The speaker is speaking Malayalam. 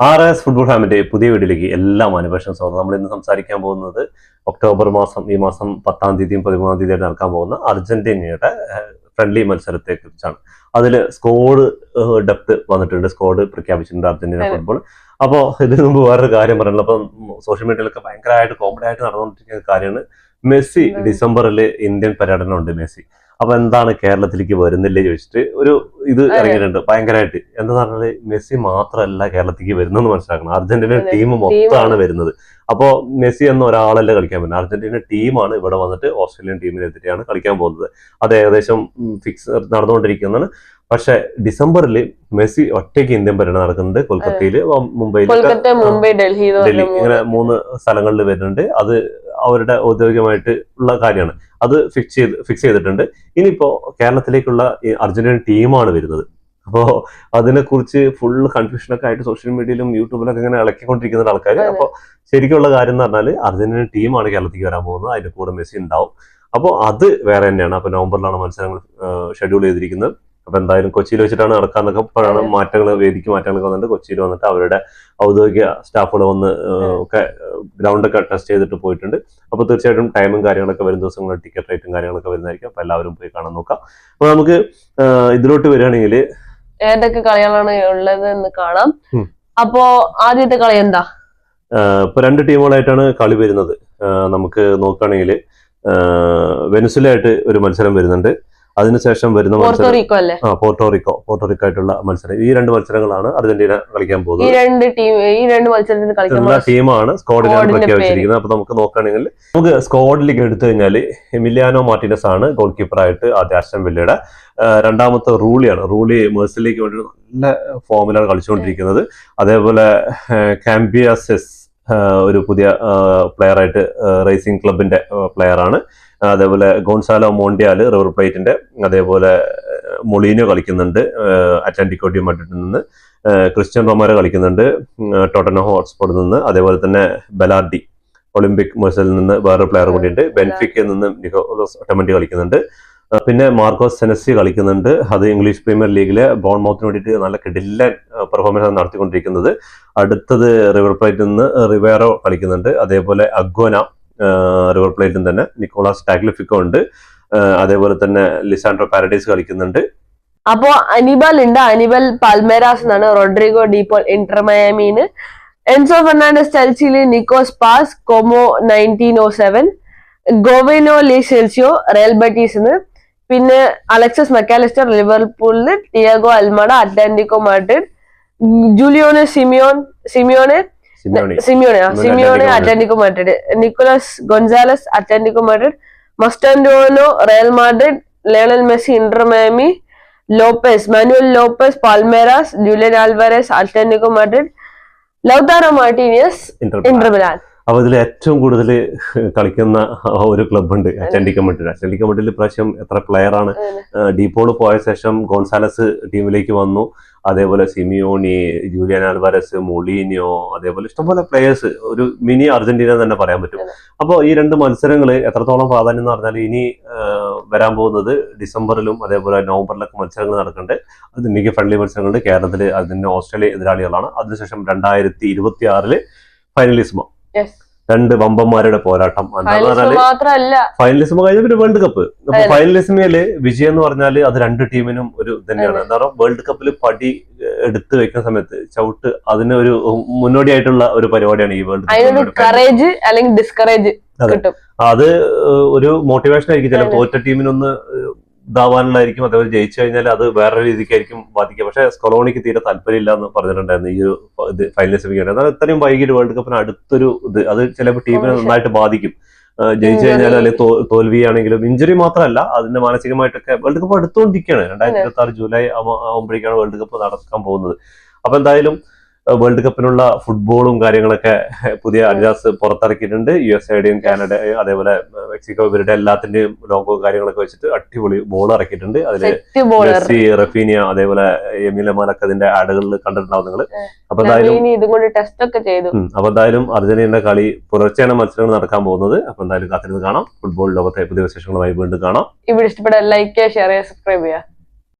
ആർ എസ് ഫുട്ബോൾ ഫാമിന്റെ പുതിയ വീഡിയോയിലേക്ക് എല്ലാ മാനുപേഷൻ സ്വാഗതം. നമ്മൾ ഇന്ന് സംസാരിക്കാൻ പോകുന്നത് ഒക്ടോബർ മാസം ഈ മാസം പത്താം തീയതിയും പതിമൂന്നാം തീയതിയും നടക്കാൻ പോകുന്ന അർജന്റീനയുടെ ഫ്രണ്ട്ലി മത്സരത്തെ കുറിച്ചാണ്. അതിൽ സ്കോഡ് ഡെപ്ത് വന്നിട്ടുണ്ട്. സ്കോഡ് പ്രഖ്യാപിച്ചിട്ടുണ്ട് അർജന്റീന ഫുട്ബോൾ അപ്പോൾ ഇതിനു മുമ്പ് വേറൊരു കാര്യം പറയുന്നത് അപ്പം സോഷ്യൽ മീഡിയയിലൊക്കെ ഭയങ്കരമായിട്ട് കോമഡി ആയിട്ട് നടന്നുകൊണ്ടിരിക്കുന്ന കാര്യമാണ്. മെസ്സി ഡിസംബറിൽ ഇന്ത്യൻ പര്യടനം ഉണ്ട് മെസ്സി. അപ്പൊ എന്താണ് കേരളത്തിലേക്ക് വരുന്നില്ലേ ചോദിച്ചിട്ട് ഒരു ഇത്. ഇറങ്ങിയിട്ടുണ്ട്. ഭയങ്കരമായിട്ട് എന്താ പറഞ്ഞാൽ മെസ്സി മാത്രമല്ല കേരളത്തിലേക്ക് വരുന്നെന്ന് മനസ്സിലാക്കണം. അർജന്റീന ടീം മൊത്തമാണ് വരുന്നത്. അപ്പോ മെസ്സി എന്ന ഒരാളല്ല കളിക്കാൻ പറ്റുന്നത് അർജന്റീന ടീമാണ് ഇവിടെ വന്നിട്ട് ഓസ്ട്രേലിയൻ ടീമിനെതിരെയാണ് കളിക്കാൻ പോകുന്നത്. അത് ഏകദേശം ഫിക്സ് നടന്നുകൊണ്ടിരിക്കുന്നതാണ്. പക്ഷെ ഡിസംബറിൽ മെസ്സി ഒറ്റയ്ക്ക് ഇന്ത്യൻ പര്യടനം നടക്കുന്നുണ്ട്. കൊൽക്കത്തയിൽ മുംബൈയിൽ ഡൽഹി ഇങ്ങനെ മൂന്ന് സ്ഥലങ്ങളിൽ വരുന്നുണ്ട്. അത് അവരുടെ ഔദ്യോഗികമായിട്ട് ഉള്ള കാര്യമാണ്. അത് ഫിക്സ് ചെയ്ത് ഫിക്സ് ചെയ്തിട്ടുണ്ട്. ഇനിയിപ്പോ കേരളത്തിലേക്കുള്ള ഈ അർജന്റീന ടീമാണ് വരുന്നത്. അപ്പോ അതിനെക്കുറിച്ച് ഫുൾ കൺഫ്യൂഷനൊക്കെ ആയിട്ട് സോഷ്യൽ മീഡിയയിലും യൂട്യൂബിലൊക്കെ ഇങ്ങനെ ഇളക്കിക്കൊണ്ടിരിക്കുന്ന ആൾക്കാർ. അപ്പോൾ ശരിക്കുള്ള കാര്യം എന്ന് പറഞ്ഞാൽ അർജന്റീന ടീമാണ് കേരളത്തിലേക്ക് വരാൻ പോകുന്നത്. അതിന്റെ കൂടെ മെസ്സി ഉണ്ടാവും. അപ്പോൾ അത് വേറെ തന്നെയാണ്. അപ്പോൾ നവംബറിലാണ് മത്സരങ്ങൾ ഷെഡ്യൂൾ ചെയ്തിരിക്കുന്നത്. അപ്പൊ എന്തായാലും കൊച്ചിയിൽ വെച്ചിട്ടാണ് നടക്കാന്നൊക്കെ ഇപ്പോഴാണ്. മാറ്റങ്ങൾ വേദിക്ക് മാറ്റങ്ങളൊക്കെ വന്നിട്ട് കൊച്ചിയിൽ വന്നിട്ട് അവരുടെ ഔദ്യോഗിക സ്റ്റാഫുകൾ വന്ന് ഒക്കെ ഗ്രൗണ്ടൊക്കെ ടെസ്റ്റ് ചെയ്തിട്ട് പോയിട്ടുണ്ട്. അപ്പൊ തീർച്ചയായിട്ടും ടൈമും കാര്യങ്ങളൊക്കെ വരും ദിവസങ്ങളിൽ ടിക്കറ്റ് റേറ്റും കാര്യങ്ങളൊക്കെ വരുന്നതായിരിക്കും. അപ്പൊ എല്ലാവരും പോയി കാണാൻ നോക്കാം. അപ്പൊ നമുക്ക് ഇതിലോട്ട് വരികയാണെങ്കിൽ ഏതൊക്കെ കളികളാണ് ഉള്ളത് എന്ന് കാണാം. അപ്പോ ആദ്യത്തെ കളി എന്താ? ഇപ്പൊ രണ്ട് ടീമുകളായിട്ടാണ് കളി വരുന്നത്. നമുക്ക് നോക്കുകയാണെങ്കിൽ വെനുസിലായിട്ട് ഒരു മത്സരം വരുന്നുണ്ട്. അതിനുശേഷം വരുന്ന പോർത്തോറിക്കോ അല്ലേ? ആ പോർട്ടോറിക്കോ പോർട്ടോറിക്കോ ആയിട്ടുള്ള മത്സരം. ഈ രണ്ട് മത്സരങ്ങളാണ് അർജന്റീന കളിക്കാൻ ഈ പോകുന്നത് രണ്ട് ടീം ഈ രണ്ട് മത്സരത്തിന് ടീമാണ് സ്കോഡിലാണ് പ്രഖ്യാപിച്ചിരിക്കുന്നത്. അപ്പൊ നമുക്ക് നോക്കുകയാണെങ്കിൽ നമുക്ക് സ്കോഡിലേക്ക് എടുത്തു കഴിഞ്ഞാൽ എമിലിയാനോ മാർട്ടിനസ് ആണ് ഗോൾ കീപ്പറായിട്ട് ആദ്യ ആശം വില്ലയുടെ രണ്ടാമത്തെ റൂളിയാണ്. റൂളി മേഴ്സിലേക്ക് വേണ്ടി നല്ല ഫോമിലാണ് കളിച്ചുകൊണ്ടിരിക്കുന്നത്. അതേപോലെ കാമ്പിയാസെസ് ഒരു പുതിയ പ്ലെയർ ആയിട്ട് റേസിംഗ് ക്ലബിന്റെ പ്ലെയർ ആണ്. അതേപോലെ ഗോൺസാലോ മോണ്ടിയാൽ റിവർ പ്ലേറ്റിന്റെ അതേപോലെ മൊളീനോ കളിക്കുന്നുണ്ട് അറ്റ്ലാന്റിക് ഡി മഡ്രിഡിൽ നിന്ന്. ക്രിസ്ത്യൻ റൊമാരോ കളിക്കുന്നുണ്ട് ടോട്ടനോ ഹോട്ട്സ്പോട്ടിൽ നിന്ന്. അതേപോലെ തന്നെ ബലാർഡി ഒളിമ്പിക് മത്സരത്തിൽ നിന്ന് വേറൊരു പ്ലെയർ കൂടിയുണ്ട്. ബെൻഫിക്കയിൽ നിന്ന് നിക്കോളസ് ഒട്ടമൻഡി കളിക്കുന്നുണ്ട്. പിന്നെ മാർക്കോസ് സെനസി കളിക്കുന്നുണ്ട്. അത് ഇംഗ്ലീഷ് പ്രീമിയർ ലീഗിലെ ബോൺമൗത്തിന് വേണ്ടിയിട്ട് നല്ല കിടില്ല പെർഫോമൻസ് ആണ് നടത്തിക്കൊണ്ടിരിക്കുന്നത്. അടുത്തത് റിവർ പ്ലേറ്റിൽ നിന്ന് റിവേറോ കളിക്കുന്നുണ്ട്. അതേപോലെ അഗ്വന റിവർ പ്ലേറ്റിൽ തന്നെ നിക്കോളാസ് ടാഗ്ലിഫിക്കോ ഉണ്ട്. അതേപോലെ തന്നെ ലിസാൻഡ്രോ പാരഡൈസ് കളിക്കുന്നുണ്ട്. അപ്പോ അനിബൽ ഉണ്ട്. അനിബൽ പാൽമേരാസ് എന്നാണ്. റോഡ്രിഗോ ഡീപോൾ ഇന്റർ മയാമീന് Enzo Fernandez ചെൽസിയിൽ Nicos Paz Como nineteen oh seven. Giovani Lo Celso Real ബറ്റീസിന്ന് പിന്നെ Alexis Mac Allister ലിവർപൂളിന് Thiago Almada Atletico Madrid Giuliano Simeone Simeone Simeone. Simeone Atletico Madrid. Nicolas Gonzalez Atletico Madrid Mastantuono Real Madrid Lionel Messi Inter Miami Lopez Manuel Lopez Palmeiras Julian Alvarez Atletico Madrid Lautaro Martinez Inter Inter Milan അപ്പൊ ഇതിൽ ഏറ്റവും കൂടുതൽ കളിക്കുന്ന ഒരു ക്ലബ് ഉണ്ട് അറ്റൻഡിക്ക മട്ടിൽ അറ്റൻഡിക്ക മട്ടിൽ ഇപ്രാവശ്യം എത്ര പ്ലെയർ ആണ്? ഡീപോൾ പോയ ശേഷം ഗോൺസാലസ് ടീമിലേക്ക് വന്നു. അതേപോലെ സിമിയോണി ജൂലിയൻ ആൽവാരസ് മൊളീനിയോ അതേപോലെ ഇഷ്ടംപോലെ പ്ലേയേഴ്സ് ഒരു മിനി അർജന്റീന എന്ന് തന്നെ പറയാൻ പറ്റും. അപ്പോൾ ഈ രണ്ട് മത്സരങ്ങൾ എത്രത്തോളം പ്രാധാന്യം എന്ന് പറഞ്ഞാൽ ഇനി വരാൻ പോകുന്നത് ഡിസംബറിലും അതേപോലെ നവംബറിലൊക്കെ മത്സരങ്ങൾ നടക്കുന്നുണ്ട്. അത് മികച്ച ഫ്രണ്ട്ലി മത്സരങ്ങളുണ്ട്. കേരളത്തിൽ അതിന് ഓസ്ട്രേലിയ എതിരാളികളാണ്. അതിനുശേഷം രണ്ടായിരത്തി ഇരുപത്തി ആറിൽ ഫൈനലിസ്മോ രണ്ട് വമ്പന്മാരുടെ പോരാട്ടം. മാത്രല്ല. ഫൈനലിസം കഴിഞ്ഞ പിന്നെ വേൾഡ് കപ്പ് അപ്പൊ അതെ. ഫൈനലിസമയിൽ വിജയം എന്ന് പറഞ്ഞാൽ അത് രണ്ട് ടീമിനും ഒരു തന്നെയാണ്. എന്താ പറയുക വേൾഡ് കപ്പിൽ പടി എടുത്തു വെക്കുന്ന സമയത്ത് ചവിട്ട് അതിന് ഒരു മുന്നോടിയായിട്ടുള്ള ഒരു പരിപാടിയാണ് ഈ വേൾഡ് കറേജ് അല്ലെങ്കിൽ ഡിസ്കറേജ് അത്. ഒരു മോട്ടിവേഷൻ ആയിരിക്കും ചില. തോറ്റ ടീമിനൊന്ന് ഇതാവാനുള്ളതായിരിക്കും അതേപോലെ ജയിച്ചു കഴിഞ്ഞാൽ അത് വേറെ രീതിക്കായിരിക്കും ബാധിക്കുക. പക്ഷേ സ്കൊളോണിക്ക് തീരെ താല്പര്യമില്ല എന്ന് പറഞ്ഞിട്ടുണ്ടായിരുന്നു ഈ ഒരു ഇത് ഫൈനലിസ്റ്റ് വേണ്ടി എന്നാൽ ഇത്രയും വൈകിട്ട് വേൾഡ് കപ്പിന് അടുത്തൊരു ഇത് അത് ചിലപ്പോൾ ടീമിനെ നന്നായിട്ട് ബാധിക്കും. ജയിച്ചു. കഴിഞ്ഞാൽ അല്ലെങ്കിൽ തോൽവിയാണെങ്കിലും ഇഞ്ചുറി മാത്രമല്ല അതിന്റെ മാനസികമായിട്ടൊക്കെ വേൾഡ് കപ്പ് അടുത്തുകൊണ്ടിരിക്കുകയാണ്. രണ്ടായിരത്തി ഇരുപത്തി ആറ് ജൂലൈ ആവുമ്പോ- ആവുമ്പോഴേക്കാണ് വേൾഡ് കപ്പ് നടക്കാൻ പോകുന്നത്. അപ്പൊ എന്തായാലും വേൾഡ് കപ്പിനുള്ള ഫുട്ബോളും കാര്യങ്ങളൊക്കെ പുതിയ അഡിഡാസ് പുറത്തിറക്കിയിട്ടുണ്ട്. യു എസ് എയുടെയും കാനഡ അതേപോലെ മെക്സിക്കോ ഇവരുടെ എല്ലാത്തിന്റെയും ലോഗോ കാര്യങ്ങളൊക്കെ വെച്ചിട്ട് അടിപൊളി ബോൾ ഇറക്കിയിട്ടുണ്ട്. അതിൽ മെസ്സി റഫീനിയ അതേപോലെ എമിലമാനൊക്കെ അതിന്റെ ആഡുകളിൽ കണ്ടിട്ടുണ്ടാവും നിങ്ങൾ അപ്പൊ എന്തായാലും അപ്പൊ എന്തായാലും അർജന്റീനയുടെ കളി പുലർച്ചെയാണ് മത്സരങ്ങൾ നടക്കാൻ പോകുന്നത്. അപ്പൊ എന്തായാലും കാത്തിരുന്ന് കാണാം. ഫുട്ബോൾ ലോകത്തെ പുതിയ വിശേഷങ്ങളുമായി വീണ്ടും കാണാം. ഇവിടെ ഇഷ്ടപ്പെട്ട ലൈക്ക് ചെയ്യുക ഷെയർ ചെയ്യുക സബ്സ്ക്രൈബ് ചെയ്യുക.